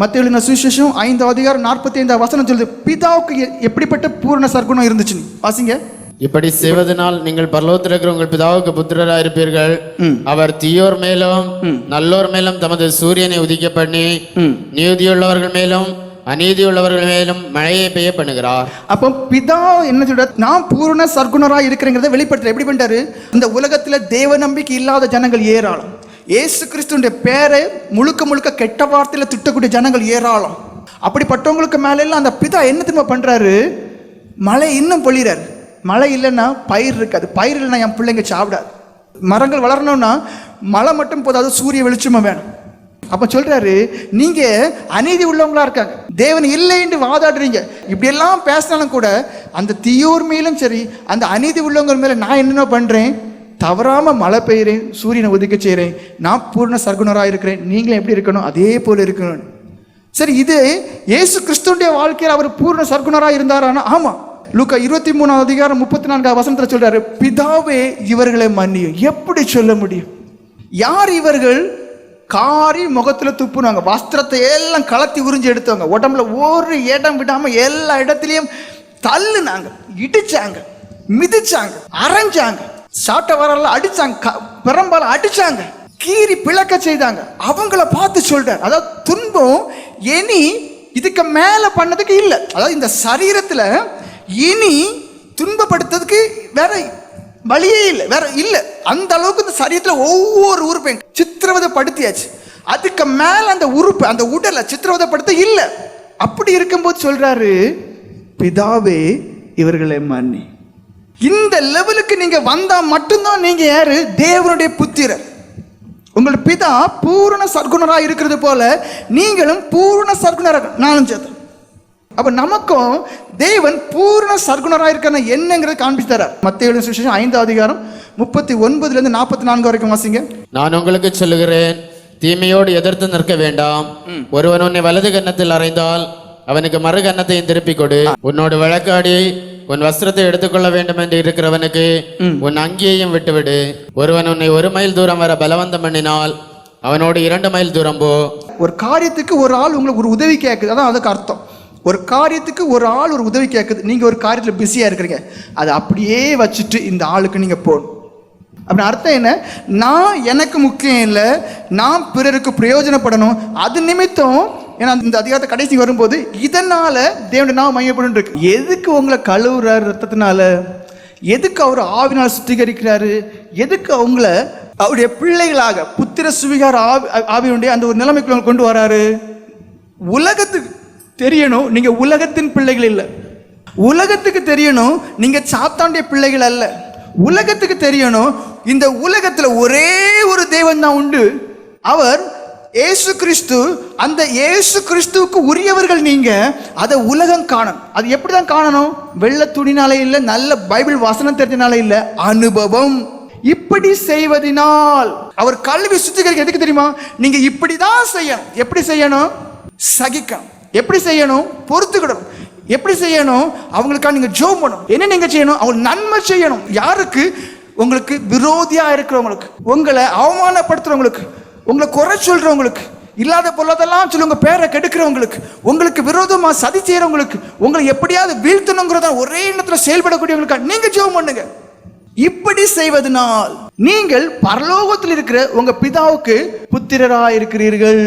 மத்திய எழுதின சுவிசேஷம் ஐந்தாவது அதிகாரம் நாற்பத்தி ஐந்தாவது வசனம் சொல்லுது பிதாவுக்கு எப்படிப்பட்ட பூரண சர்க்குணம் இருந்துச்சு? வாசிங்க. இப்படி செய்வதனால் நீங்கள் பரலோகத்தில் இருக்கிற உங்கள் பிதாவுக்கு புத்திரராக இருப்பீர்கள் அவர் தீயோர் மேலும் நல்லோர் மேலும் தமது சூரியனை உதிக்க பண்ணி நீதியுள்ளவர்கள் மேலும் அநீதியுள்ளவர்கள் மேலும் மழையை பெய்ய பண்ணுகிறார். அப்போ பிதா என்ன சொல்ற நான் பூரண சர்க்குணரா இருக்கிறேங்கிறத வெளிப்படுத்துற எப்படி பண்ணிட்டாரு? இந்த உலகத்துல தேவ நம்பிக்கை இல்லாத ஜனங்கள் ஏராளம். இயேசு கிறிஸ்துடைய பேரை முழுக்க முழுக்க கெட்ட வார்த்தையில் திட்டக்கூடிய ஜனங்கள் ஏராளம். அப்படிப்பட்டவங்களுக்கு மேலெல்லாம் அந்த பிதா என்ன திரும்ப பண்ணுறாரு மழை இன்னும் பொழிறாரு மழை இல்லைன்னா பயிர் இருக்காது. பயிர் இல்லைன்னா என் பிள்ளைங்க சாப்பிடாது. மரங்கள் வளரணும்னா மழை மட்டும் போதாது சூரிய வெளிச்சமாக வேணும். அப்போ சொல்கிறாரு நீங்கள் அநீதி உள்ளவங்களா இருக்காங்க. தேவன் இல்லைன்னு வாதாடுறீங்க. இப்படியெல்லாம் பேசினாலும் கூட அந்த தீயோர் மேலும் சரி அந்த அநீதி உள்ளவங்க மேலே நான் என்னென்ன பண்ணுறேன் தவறாமல் மழை பெய்கிறேன் சூரியனை உதிக்க செய்கிறேன் நான் பூர்ண சர்க்குணராக இருக்கிறேன் நீங்களும் எப்படி இருக்கணும்? அதே போல் இருக்கணும். சரி இது இயேசு கிறிஸ்துடைய வாழ்க்கையில் அவர் பூர்ண சர்க்குணராக இருந்தாரானா ஆமாம் லூக்கா இருபத்தி மூணாவது அதிகாரம் முப்பத்தி நான்காவது வசனத்தில் சொல்கிறாரு பிதாவே இவர்களை மன்னியும். எப்படி சொல்ல முடியும்? யார் இவர்கள்? காரி முகத்தில் துப்புனாங்க. வஸ்திரத்தை எல்லாம் கலத்தி உறிஞ்சி எடுத்தவங்க. உடம்புல ஒரு இடம் விடாமல் எல்லா இடத்துலையும் தள்ளுனாங்க. இடிச்சாங்க. மிதிச்சாங்க. அரைஞ்சாங்க. சாப்பிட்ட வரல அடிச்சாங்க. க- பெரம்பால அடிச்சாங்க. கீறி பிளக்க செய்தாங்க. அவங்கள பார்த்து சொல்றார். அதாவது துன்பம் இனி இதுக்கு மேல பண்ணதுக்கு இல்லை. அதாவது இந்த சரீரத்துல இனி துன்பப்படுத்துறதுக்கு வேற வழியே இல்லை. வேற இல்லை. அந்த அளவுக்கு இந்த சரீரத்தில் ஒவ்வொரு உறுப்பையும் சித்திரவதைப்படுத்தியாச்சு. அதுக்கு மேலே அந்த உறுப்பு அந்த உடலை சித்திரவதைப்படுத்த இல்லை. அப்படி இருக்கும்போது சொல்றாரு பிதாவே இவர்களை மன்னி. இந்த லெவலுக்கு நீங்க வந்தா மட்டும்தான் நீங்க யாரு? தேவனுடைய புத்திரர். உங்கள் பிதா பூரண சர்க்குணராக இருக்கிறது போல நீங்களும் பூரண சர்க்குணராக நானும் சேர்த்தேன். அப்ப நமக்கும் தேவன் பூரண சர்க்குணராக இருக்கிற என்னங்கிறத காண்பிச்சு தரார் மத்திய சுவிசேஷம் ஐந்தாவது அதிகாரம் முப்பத்தி ஒன்பதுல இருந்து நாற்பத்தி நான்கு வரைக்கும் வாசிங்க. நான் உங்களுக்கு சொல்லுகிறேன் தீமையோடு எதிர்த்து நிற்க வேண்டாம். ஒருவன் உன்னை வலது கன்னத்தில் அறைந்தால் அவனுக்கு மறு கன்னத்தையும் திருப்பிக் கொடு. உன்னோடு வழக்காடி உன் வஸ்திரத்தை எடுத்துக்கொள்ள வேண்டும் என்று இருக்கிறவனுக்கு உன் அங்கியையும் விட்டுவிடு. ஒருவன் உன்னை ஒரு மைல் தூரம் வர பலவந்தம் பண்ணினால் அவனோடு இரண்டு மைல் தூரம் போ. ஒரு காரியத்துக்கு ஒரு ஆள் உங்களுக்கு ஒரு உதவி கேட்குது அதான் அதுக்கு அர்த்தம். ஒரு காரியத்துக்கு ஒரு ஆள் ஒரு உதவி கேட்குது நீங்க ஒரு காரியத்தில் பிஸியா இருக்கிறீங்க. அதை அப்படியே வச்சுட்டு இந்த ஆளுக்கு நீங்க போகணும். அப்படின்னு அர்த்தம் என்ன? நான் எனக்கு முக்கியம் இல்லை. நான் பிறருக்கு பிரயோஜனப்படணும். அது நிமித்தம் ஏன்னா இந்த அதிகாரத்தை கடைசி வரும்போது இதனால தேவனுடைய நாம மையப்படும் இருக்கு எதுக்கு உங்களை கழுவுறாரு ரத்தத்தினால? எதுக்கு அவர் ஆவினால் சுத்திகரிக்கிறாரு? எதுக்கு அவங்கள அவருடைய பிள்ளைகளாக புத்திர சுவிகார ஆவி ஆவியுடைய அந்த ஒரு நிலைமைக்கு உங்களை கொண்டு வராரு? உலகத்துக்கு தெரியணும் நீங்க உலகத்தின் பிள்ளைகள் இல்லை. உலகத்துக்கு தெரியணும் நீங்க சாத்தாண்டிய பிள்ளைகள் அல்ல. உலகத்துக்கு தெரியணும் இந்த உலகத்துல ஒரே ஒரு தெய்வம் தான் உண்டு. அவர் இயேசு கிறிஸ்து அந்த இயேசு கிறிஸ்துவுக்கு உரியவர்கள் நீங்க அதை உலகம் காணணும் அது எப்படி தான் காணணும்? வெள்ளை துணினாலே இல்லை நல்ல பைபிள் வசனம் தெரிஞ்சனாலே இல்லை அனுபவம். இப்படி செய்வதினால் அவர் கல்வி சுத்திகரிக்க எதுக்கு தெரியுமா? நீங்க இப்படிதான் செய்யணும். எப்படி செய்யணும்? சகிக்கணும். எப்படி செய்யணும்? பொறுத்துக்கிடணும். எப்படி செய்யணும்? அவங்களுக்காக நீங்க ஜோம் பண்ணணும். என்ன நீங்க செய்யணும்? அவங்க நன்மை செய்யணும். யாருக்கு? உங்களுக்கு விரோதியா இருக்கிறவங்களுக்கு. உங்களை அவமானப்படுத்துறவங்களுக்கு. உங்களை குறை சொல்றவங்களுக்கு இல்லாத பொல்லாதெல்லாம் சொல்லி உங்கள் பேரை கெடுக்கிறவங்களுக்கு உங்களுக்கு விரோதமா சதி செய்யறவங்களுக்கு உங்களை எப்படியாவது வீழ்த்தணுங்கிறத ஒரே இடத்துல செயல்படக்கூடியவங்களுக்கு நீங்க ஜெபம் பண்ணுங்க. இப்படி செய்வதனால் நீங்கள் பரலோகத்தில் இருக்கிற உங்க பிதாவுக்கு புத்திரராயிருக்கிறீர்கள்.